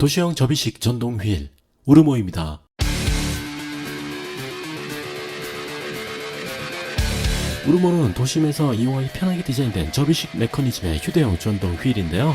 도시형 접이식 전동 휠 우르모입니다. 우르모는 도심에서 이용하기 편하게 디자인된 접이식 메커니즘의 휴대용 전동 휠인데요.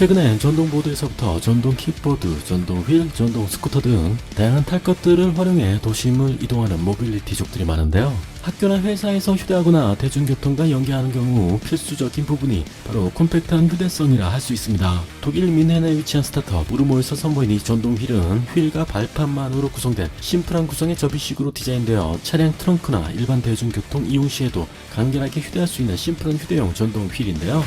최근엔 전동 보드에서부터 전동 킥보드, 전동 휠, 전동 스쿠터 등 다양한 탈 것들을 활용해 도심을 이동하는 모빌리티족들이 많은데요. 학교나 회사에서 휴대하거나 대중교통과 연계하는 경우 필수적인 부분이 바로 콤팩트한 휴대성이라 할 수 있습니다. 독일 민헨에 위치한 스타트업 우르모에서 선보인 이 전동 휠은 휠과 발판만으로 구성된 심플한 구성의 접이식으로 디자인되어 차량 트렁크나 일반 대중교통 이용 시에도 간결하게 휴대할 수 있는 심플한 휴대용 전동 휠인데요.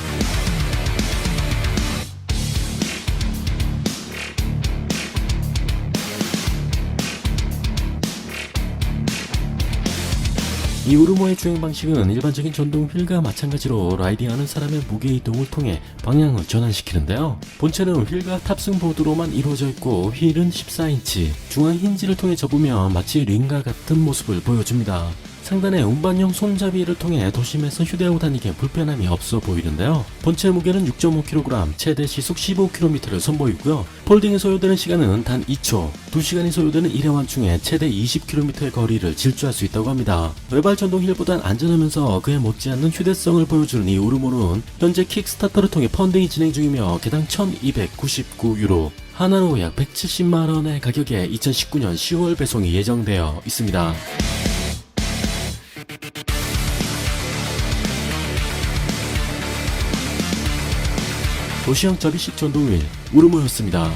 이 우르모의 주행 방식은 일반적인 전동 휠과 마찬가지로 라이딩하는 사람의 무게 이동을 통해 방향을 전환시키는데요. 본체는 휠과 탑승 보드로만 이루어져 있고 휠은 14인치, 중앙 힌지를 통해 접으면 마치 링과 같은 모습을 보여줍니다. 상단에 운반용 손잡이를 통해 도심에서 휴대하고 다니기에 불편함이 없어 보이는데요. 본체 무게는 6.5kg, 최대 시속 15km를 선보이고요. 폴딩에 소요되는 시간은 단 2초, 2시간이 소요되는 일회환 중에 최대 20km의 거리를 질주할 수 있다고 합니다. 외발 전동 휠보단 안전하면서 그에 못지않는 휴대성을 보여주는 이 우르모는 현재 킥스타터를 통해 펀딩이 진행 중이며 개당 1299유로, 하나로 약 170만원의 가격에 2019년 10월 배송이 예정되어 있습니다. 도시형 접이식 전동휠 우르모였습니다.